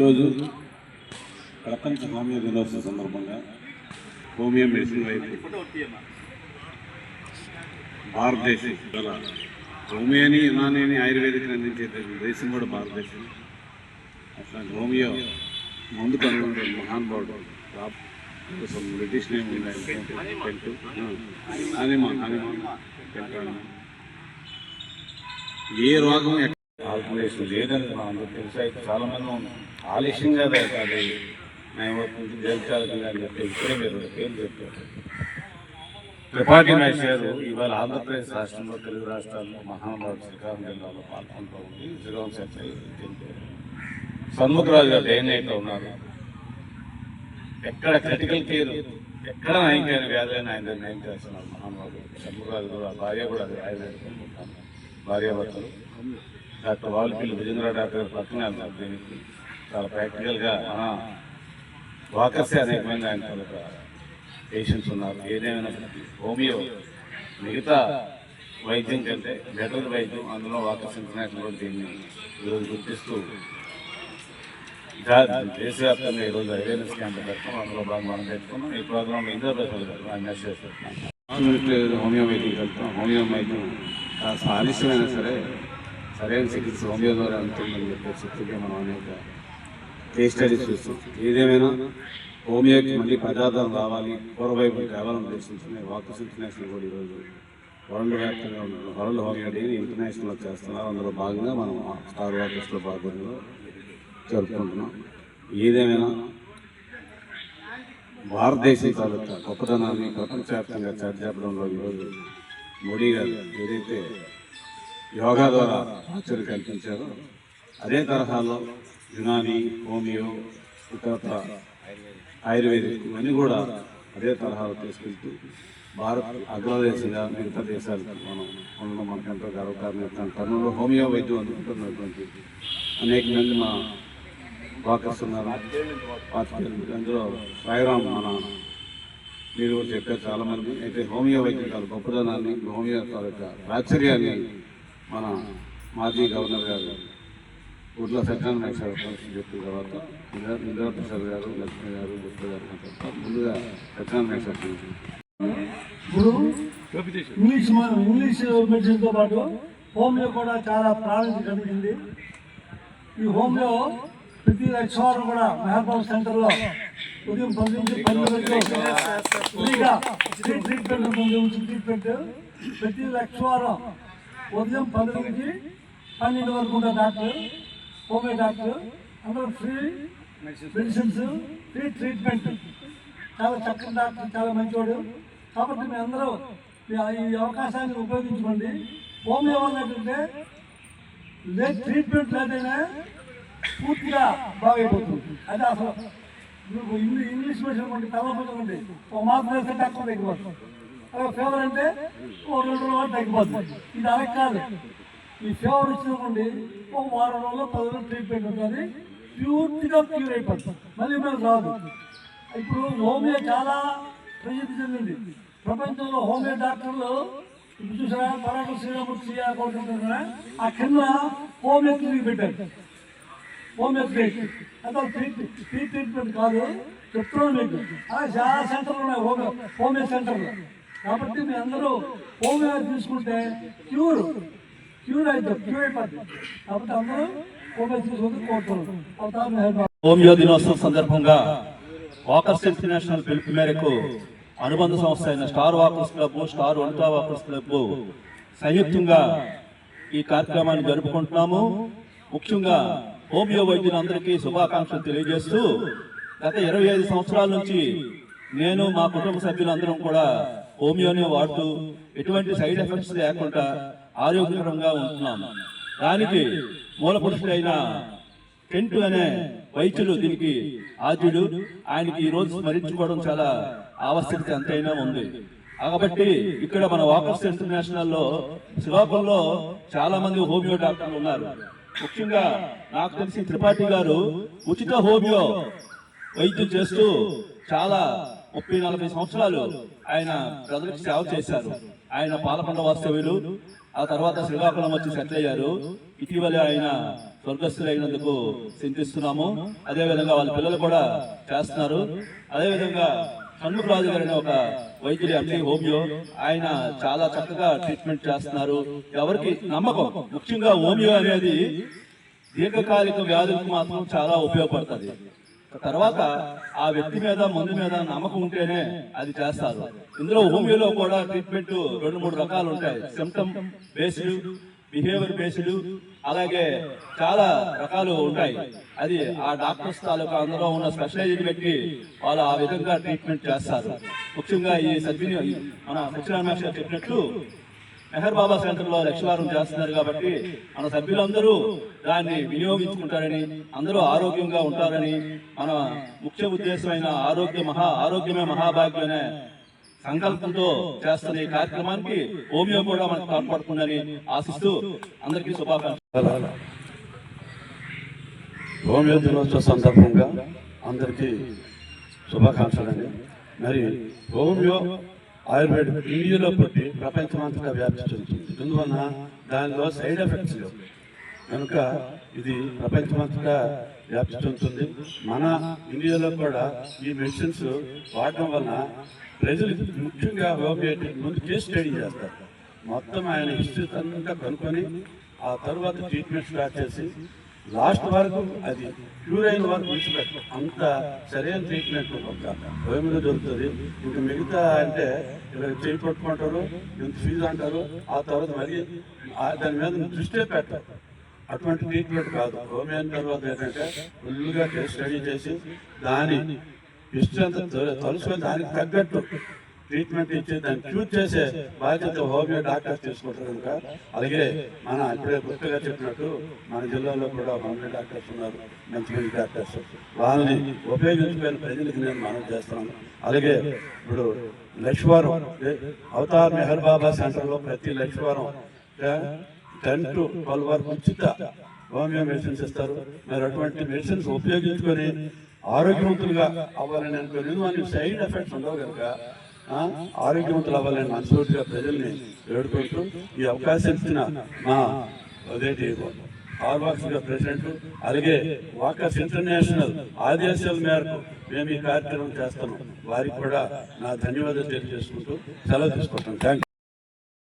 ఈరోజు ప్రపంచ హోమియో దినోత్సవ సందర్భంగా హోమియో మెడిసిన్ వైపు భారతదేశం గల హోమియోని యునాని ఆయుర్వేదిక్ అందించే దేశం కూడా భారతదేశం. అట్లాంటి హోమియో ముందు కనుగొంటే మహానుభావుడు కోసం బ్రిటిష్ నేమ్ టెంటు అనిమా అనిమా టెంటు ఏ రోగం ఎక్కడ? లేదని మా అందరికి తెలుసు అయితే చాలా మంది ఆలస్యంగా అది న్యాయమూర్తి జయచాలకంగా అని చెప్పి ఇప్పుడే మీరు పేరు చెప్పారు. త్రిపాఠి నాయక్ గారు ఇవాళ ఆంధ్రప్రదేశ్ రాష్ట్రంలో తెలుగు రాష్ట్రాల్లో మహానుభావుడు శ్రీకాకుళం జిల్లాలో పాల్గొంటూ ఉంది. శ్రీరామ్ సెంటర్ సన్ముఖరాజు గారు డైనైట్లో ఉన్నారు? ఎక్కడ క్రిటికల్ కేర్ ఎక్కడ నయం కాని వ్యాధులైన ఆయన నయం చేస్తున్నారు మహానుభావుడు. సన్ముఖరాజు కూడా భార్య కూడా అది ఆయుర్వేదిక భార్యాభర్తలు. డాక్టర్ వాల్పల్లి విజేంద్ర డాక్టర్ పక్కనే ఉన్నారు దీనికి. చాలా ప్రాక్టికల్గా మన వాకర్సే అనేక ఆయన పేషెంట్స్ ఉన్నారు ఏదేమైనా హోమియో మిగతా వైద్యం కంటే బెటర్ వైద్యం అందులో వాకర్స్ ఇంటర్నేషనల్ దీన్ని ఈరోజు గుర్తిస్తూ దేశవ్యాప్తంగా ఈరోజు అవేర్నెస్ క్యాంప్ పెడతాం. అందులో భాగంగా మనం పెట్టుకున్నాం. ఈ ప్రోగ్రాంలో ఇంద్ర ప్రసాద్ గారు ఆయన మెసేజ్ పెడుతున్నాం హోమియో వైద్యం కలుపుతాం. హోమియో వైద్యం కాస్త ఆలస్యమైనా సరే సరైన చికిత్స హోమియో ద్వారా అందుతుందని చెప్పేసి మనం అనేక కేస్ స్టడీస్ చూస్తాం. ఏదేమైనా హోమియోకి మళ్ళీ ప్రజాదరణ రావాలి పూర్వవైపు కేవలం దేశించిన వాకస్ ఇంటర్నేషనల్ కూడా ఈరోజు వరల్డ్ వ్యాప్తంగా ఉన్న వరల్డ్ హోమియో డేని ఇంటర్నేషనల్ చేస్తున్నారు. అందులో భాగంగా మనం స్టార్ వాకర్స్లో భాగంగా జరుపుకుంటున్నాం. ఏదేమైనా భారతదేశం తాలూకా గొప్పతనాన్ని ప్రపంచవ్యాప్తంగా చాటిచెప్పడంలో ఈరోజు మోడీ గారు ఏదైతే యోగా ద్వారా ఆచరణ కల్పించారో అదే తరహాలో యునాని హోమియో ఇతరత్ర ఆయుర్వేదిక్ ఇవన్నీ కూడా అదే తరహాలో తీసుకెళ్తూ భారత్ అగ్రదేశంగా మిగతా దేశాలకు మనం ఉండడం మనకు ఎంతో గర్వకారణం. తరుణంలో హోమియో వైద్యం అందుకుంటున్నటువంటి అనేక మంది మా వాకర్స్ ఉన్నారు. అందులో సాయిరామ్ మన మీరు కూడా చెప్పారు చాలా మంది అయితే హోమియో వైద్యం కాదు గొప్పదనాన్ని హోమియో తాలూకా ప్రాచుర్యాన్ని మన మాజీ గవర్నర్ గారు ఊర్లో సత్యనారాయణ సార్ కలిసి చెప్పిన తర్వాత ఇందిరా ప్రసాద్ గారు లక్ష్మి గారు గుప్త గారు ముందుగా సత్యనారాయణ సార్ ఇప్పుడు ఇంగ్లీష్ ఇంగ్లీష్ మెడిసిన్తో పాటు హోమియో కూడా చాలా ప్రాణానికి కలిగింది. ఈ హోమియో ప్రతి లక్షవారం కూడా మెహబాబ్ సెంటర్లో ఉదయం పది నుంచి పన్నెండు ఫ్రీగా ఫ్రీ ట్రీట్మెంట్ ఉంటుంది ఉచిత ట్రీట్మెంట్ ప్రతి లక్షవారం ఉదయం పది నుంచి పన్నెండు వరకు ఉన్న డాక్టర్. హోమియో డాక్టర్ అందరూ ఫ్రీ మెడిసిన్స్ ఫ్రీ ట్రీట్మెంట్. చాలా చక్కని డాక్టర్ చాలా మంచివాడు కాబట్టి మీ అందరూ ఈ- అవకాశాన్ని ఉపయోగించుకోండి. హోమియో వల్ల ఏంటంటే లేదు ట్రీట్మెంట్ లేదైనా పూర్తిగా బాగైపోతుంది. అది అసలు నువ్వు ఇంగ్లీ ఇంగ్లీష్ మెడిసిన్ కొంటే తలపోతుంది. ఒక మాత్రం వేస్తే తక్కువ తగ్గిపోతుంది. ఫీవర్ అంటే ఓ రెండు రోజులు తగ్గిపోతుంది. ఇది అలా కాదు. ఈ ఫీవర్ వచ్చినప్పుడు ఒక వారం రోజులు పది రోజులు ట్రీట్మెంట్ ఉంటుంది. పూర్తిగా క్యూర్ అయిపోతుంది మళ్ళీ మనకు రాదు. ఇప్పుడు హోమియో చాలా ప్రసిద్ధి చెందింది. ప్రపంచంలో హోమియో డాక్టర్లు చూసారా? పరాకు శ్రీరామూర్తి కోరుకుంటున్నా ఆ కింద హోమియో క్లినిక్ పెట్టారు. Homeo clinic. అంటే ఫ్రీ ఫ్రీ ట్రీట్మెంట్ కాదు. చెప్తున్నాను మీకు. అలా చాలా సెంటర్లు ఉన్నాయి హోమియో హోమియో సెంటర్లు. కాబట్టి మీ అందరూ హోమియో తీసుకుంటే క్యూర్ క్యూర్ అవుతుంది క్యూర్ అయిపోతుంది కాబట్టి అందరూ హోమియో దినోత్సవం సందర్భంగా వాకర్స్ ఇంటర్నేషనల్ పిలుపు మేరకు అనుబంధ సంస్థ అయిన star walkers club star Vanitha walkers club సంయుక్తంగా ఈ కార్యక్రమాన్ని జరుపుకుంటున్నాము. ముఖ్యంగా హోమియో వైద్యులందరికీ శుభాకాంక్షలు తెలియజేస్తూ గత ఇరవై ఐదు సంవత్సరాల నుంచి నేను మా కుటుంబ సభ్యులందరం కూడా హోమియోని వాడుతూ ఎటువంటి సైడ్ ఎఫెక్ట్స్ లేకుండా ఆరోగ్యకరంగా ఉంటున్నాము. దానికి మూల పురుషుడైన టెంట్ అనే వైద్యులు దీనికి ఆద్యుడు. ఆయనకి ఈ రోజు స్మరించుకోవడం చాలా ఆవశ్యకత ఎంతైనా ఉంది. కాబట్టి ఇక్కడ మన వాకర్స్ ఇంటర్నేషనల్లో శ్రీకాకుళంలో చాలా మంది హోమియో డాక్టర్లు ఉన్నారు. ముఖ్యంగా నాకు తెలిసి త్రిపాఠి గారు ఉచిత హోమియో వైద్యం చేస్తూ చాలా ముప్పై నలభై సంవత్సరాలు ఆయన ప్రజలకు సేవ చేశారు. ఆయన పాలకొండ వాస్తవ్యులు ఆ తర్వాత శ్రీకాకుళం వచ్చి సెటిల్ అయ్యారు. ఇటీవల ఆయన స్వర్గస్థులైనందుకు చింతిస్తున్నాము. అదేవిధంగా వాళ్ళ పిల్లలు కూడా చేస్తున్నారు. అదేవిధంగా షణ్ముఖరాజు గారు అనే ఒక వైద్యులు అంటే హోమియో ఆయన చాలా చక్కగా ట్రీట్మెంట్ చేస్తున్నారు. ఎవరికి నమ్మకం? ముఖ్యంగా హోమియో అనేది దీర్ఘకాలిక వ్యాధులకు మాత్రం చాలా ఉపయోగపడుతుంది. తర్వాత ఆ వ్యక్తి మీద మందు మీద నమ్మకం ఉంటేనే అది చేస్తారు. ఇందులో హోమియోలో కూడా ట్రీట్మెంట్ రెండు మూడు రకాలు ఉంటాయి. సిమ్టమ్ బేస్డ్ బిహేవియర్ బేస్డ్ అలాగే చాలా రకాలు ఉంటాయి. అది ఆ డాక్టర్స్ తాలూకా అందులో ఉన్న స్పెషలైజ్డ్ వ్యక్తి వాళ్ళు ఆ విధంగా ట్రీట్మెంట్ చేస్తారు. ముఖ్యంగా ఈ సద్వినియోగం మన సత్యనారాయణ చెప్పినట్లు మెహర్ బాబా సెంటర్లో చేస్తున్నారు కాబట్టి మన సభ్యులందరూ దాన్ని వినియోగించుకుంటారని అందరూ ఆరోగ్యంగా ఉంటారని మన ముఖ్య ఉద్దేశమైన ఆరోగ్య మహా ఆరోగ్యమే మహాభాగ్యం అనే సంకల్పంతో చేస్తున్న ఈ కార్యక్రమానికి హోమియో కూడా మనకు తోడ్పడుతుందని ఆశిస్తూ అందరికీ శుభాకాంక్షలు. హోమియో దినోత్సవ సందర్భంగా అందరికీ శుభాకాంక్షలండి. మరి హోమియో ఆయుర్వేద ఇండియాలో పుట్టి ప్రపంచమంతటా వ్యాప్తి చెందుతుంది. ఎందువలన దానిలో సైడ్ ఎఫెక్ట్స్ లేవు. కనుక ఇది ప్రపంచమంతటా వ్యాప్తి చెందుతుంది. మన ఇండియాలో కూడా ఈ మెడిసిన్స్ వాడటం వలన ప్రజలు ముఖ్యంగా హోమియోపతి ముందు కేసు స్టడీ చేస్తారు. మొత్తం ఆయన హిస్టరీ అంతా కనుక్కొని ఆ తర్వాత ట్రీట్మెంట్ స్టార్ట్ చేసి లాస్ట్ వరకు అది క్యూర్ అయిన వరకు విడిచిపెట్టం. అంత సరైన ట్రీట్మెంట్ ఒక హోమిలో దొరుకుతుంది. ఇంకా మిగతా అంటే ఇలా చేయి పట్టుకుంటారు ఇంత ఫీజు అంటారు ఆ తర్వాత మళ్ళీ దాని మీద దృష్టి పెట్టారు అటువంటి ట్రీట్మెంట్ కాదు. హోమియో తర్వాత ఏంటంటే ఫుల్గా స్టడీ చేసి దాని హిస్టరీ అంతా తెలు- దానికి తగ్గట్టు ట్రీట్మెంట్ ఇచ్చి దాన్ని క్యూర్ చేసే బాధ్యత హోమియో డాక్టర్స్ తీసుకుంటారు కనుక. అలాగే మన ఇప్పుడే గుర్తుగా చెప్పినట్టు మన జిల్లాలో కూడా హోమియో డాక్టర్స్ ఉన్నారు మంచి మంచి డాక్టర్స్. వాళ్ళని ఉపయోగించుకునే ప్రజలకు నేను మనం చేస్తున్నాను అలాగే ఇప్పుడు లక్ష్వారం అవతార్ మెహర్ బాబా సెంటర్లో ప్రతి లక్ష్వారం టెన్ టు ట్వెల్వ్ వరకు ఉచిత హోమియో మెడిసిన్స్ ఇస్తారు. మరి అటువంటి మెడిసిన్స్ ఉపయోగించుకొని ఆరోగ్యవంతులుగా అవ్వాలని అనుకోలేదు. మనకి సైడ్ ఎఫెక్ట్స్ ఉండవు కనుక ఆరోగ్యవంతులు అవ్వాలని మనస్ఫూర్తిగా ప్రజల్ని వేడుకుంటూ ఈ అవకాశం ఇచ్చిన మా అదేంటి ఆర్వాక్స్ ప్రెసిడెంట్ అలాగే వాకర్స్ ఇంటర్నేషనల్ ఆదేశాల మేరకు మేము ఈ కార్యక్రమం చేస్తున్నాం. వారికి కూడా నా ధన్యవాదాలు తెలియజేసుకుంటూ సెలవు తీసుకుంటాం థ్యాంక్